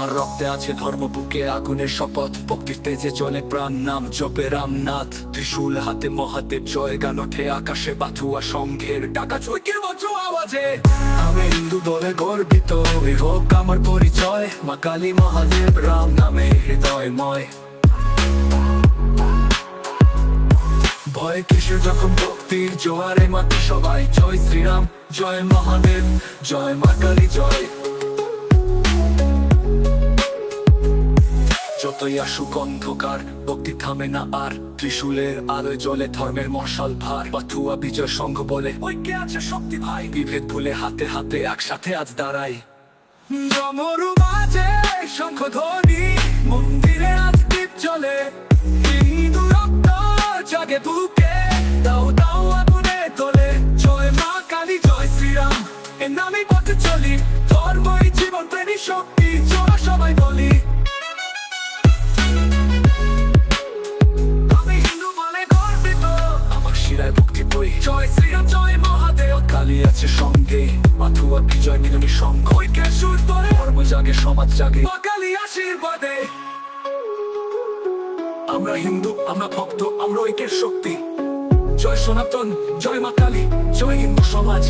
আমার রক্তে আছে ধর্ম, বুকে আগুনের শপথ। ভক্তির তেজে চলে প্রাণ, নাম জপে রামনাথ। ত্রিশূল হাতে মহাদেব, জয় গান ওঠে আকাশে বাথুয়া সংঘের ডাকা চৈকের আওয়াজে। আমি হিন্দু দলে গর্বিত এই হোক আমার পরিচয়। মা কালী মহাদেব, রাম নামে হৃদয়ময়। ভয় কিসের যখন ভক্তির জোয়ারে মাতে সবাই জয় শ্রীরাম, জয় মহাদেব, জয় মা কালী, জয়। যতই আসুক অন্ধকার, ভক্তি থামে না আর। ত্রিশূলের আলোয় জ্বলে ধর্মের মশাল ভার। বাথুয়া বিজয় সংঘ বলে, ঐক্যে আছে শক্তি ভাই। বিভেদ ভুলে হাতে হাতে একসাথে আজ দাঁড়াই। ডমরু বাজে শঙ্খ ধ্বনি, মন্দিরে আজ দীপ জ্বলে। হিন্দু রক্ত জাগে বুকে, দাও দাও আগুনে তোলে। জয় মা কালী, জয় শ্রীরাম। এ নামে পথে চলি, ধর্মই জীবন প্রেমী শক্তি চলা সবাই বলি। বই জয় শ্রীরাম, জয় মহাদেব। কালী আছে সঙ্গে মাথুয়া বিজয় মিলনী সঙ্গ ঐক্যের সুর তরে, ধর্ম জাগে, সমাজ জাগে। কালী আশীর্বাদে। আমরা হিন্দু, আমরা ভক্ত, আমরা ঐক্যের শক্তি। জয় সনাতন, জয় মা কালী, জয় হিন্দু সমাজ।